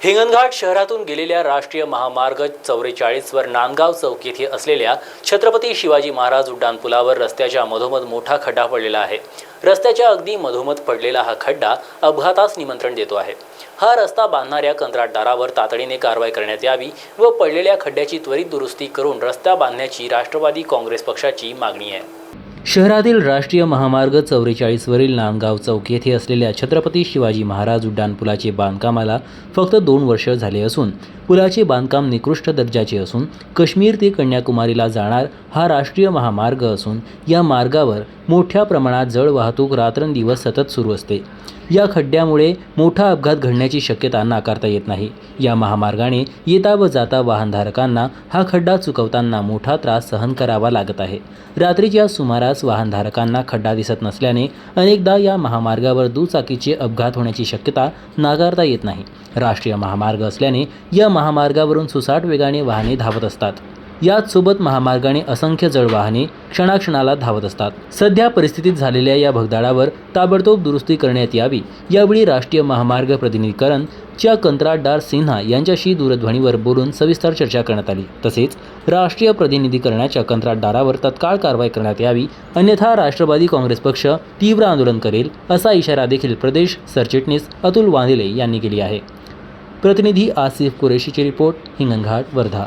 हिंगणघाट शहरातून गेलेल्या राष्ट्रीय महामार्ग चौवेचाळीसवर नांदगाव चौक येथे असलेल्या छत्रपती शिवाजी महाराज उड्डाणपुलावर रस्त्याच्या मधोमध मोठा खड्डा पडलेला आहे. रस्त्याच्या अगदी मधोमध पडलेला हा खड्डा अपघातास निमंत्रण देतो आहे. हा रस्ता बांधणाऱ्या कंत्राटदारावर तातडीने कारवाई करण्यात यावी व पडलेल्या खड्ड्याची त्वरित दुरुस्ती करून रस्ता बांधण्याची राष्ट्रवादी काँग्रेस पक्षाची मागणी आहे. शहरातील राष्ट्रीय महामार्ग चौवेचाळीसवरील नांदगाव चौक येथे असलेल्या छत्रपती शिवाजी महाराज उड्डाणपुलाचे बांधकामाला फक्त दोन वर्ष झाले असून पुलाचे बांधकाम निकृष्ट दर्जाचे असून काश्मीर ते कन्याकुमारीला जाणार हा राष्ट्रीय महामार्ग असून या मार्गावर मोठ्या प्रमाणात जड वाहतूक रात्रंदिवस सतत सुरू असते. या खड्ड्यामुळे मोठा अपघात घडण्याची शक्यता नाकारता येत नाही. या महामार्गाने येता व जाता वाहनधारकांना हा खड्डा चुकवताना मोठा त्रास सहन करावा लागत आहे. रात्रीच्या सुमारास वाहनधारकांना खड्डा दिसत नसल्याने अनेकदा या महामार्गावर दुचाकीचे अपघात होण्याची शक्यता नाकारता येत नाही. राष्ट्रीय महामार्ग असल्याने या महामार्गावरून सुसाट वेगाने वाहने धावत असतात. याचसोबत महामार्गाने असंख्य जळवाहने क्षणाक्षणाला धावत असतात. सध्या परिस्थितीत झालेल्या या भगदाडावर ताबडतोब दुरुस्ती करण्यात यावी यावेळी राष्ट्रीय महामार्ग प्रतिनिधीकरण च्या कंत्राटदार सिन्हा यांच्याशी दूरध्वनीवर बोलून सविस्तर चर्चा करण्यात आली. तसेच राष्ट्रीय प्रतिनिधीकरणाच्या कंत्राटदारावर तत्काळ कारवाई करण्यात यावी अन्यथा राष्ट्रवादी काँग्रेस पक्ष तीव्र आंदोलन करेल असा इशारा देखील प्रदेश सरचिटणीस अतुल वांदिले यांनी केली आहे. प्रतिनिधी आसिफ कुरेशीची रिपोर्ट हिंगणघाट वर्धा.